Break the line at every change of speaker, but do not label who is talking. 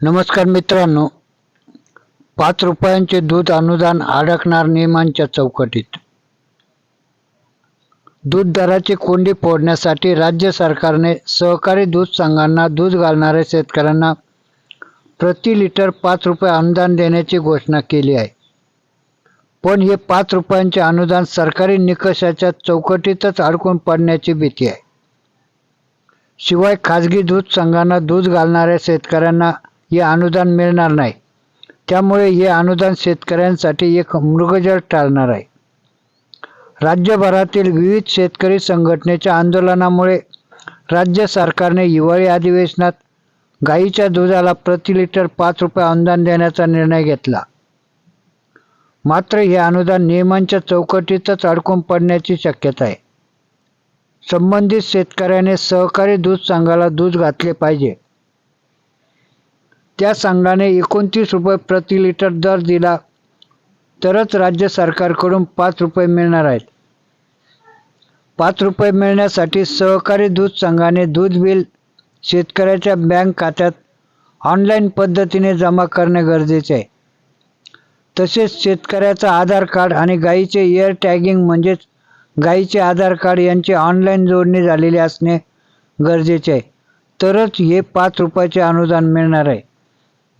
नमस्कार मित्रांनो पाच रुपयांचे दूध अनुदान अडकणार नियमांच्या चौकटीत. दूध दराची कोंडी फोडण्यासाठी राज्य सरकारने सहकारी दूध संघांना दूध घालणाऱ्या शेतकऱ्यांना प्रति लिटर पाच रुपये अनुदान देण्याची घोषणा केली आहे. पण हे पाच रुपयांचे अनुदान सरकारी निकषाच्या चौकटीतच अडकून पडण्याची भीती आहे. शिवाय खाजगी दूध संघांना दूध घालणाऱ्या शेतकऱ्यांना हे अनुदान मिळणार नाही. त्यामुळे हे अनुदान शेतकऱ्यांसाठी एक मृगजळ ठरणार आहे. राज्यभरातील विविध शेतकरी संघटनेच्या आंदोलनामुळे राज्य सरकारने हिवाळी अधिवेशनात गाईच्या दुधाला प्रति लिटर पाच रुपये अनुदान देण्याचा निर्णय घेतला. मात्र हे अनुदान नियमांच्या चौकटीतच अडकून पडण्याची शक्यता आहे. संबंधित शेतकऱ्याने सहकारी दूध संघाला दूध घातले पाहिजे. त्या संघाने एकोणतीस रुपये प्रति लिटर दर दिला. तरच राज्य सरकारकडून पाच रुपये मिळणार आहेत. पाच रुपये मिळण्यासाठी सहकारी दूध संघाने दूध बिल शेतकऱ्याच्या बँक खात्यात ऑनलाईन पद्धतीने जमा करणे गरजेचे आहे. तसेच शेतकऱ्याचं आधार कार्ड आणि गाईचे एअर टॅगिंग म्हणजेच गाईचे आधार कार्ड यांची ऑनलाईन जोडणी झालेली असणे गरजेचे आहे. तरच हे पाच रुपयाचे अनुदान मिळणार आहे.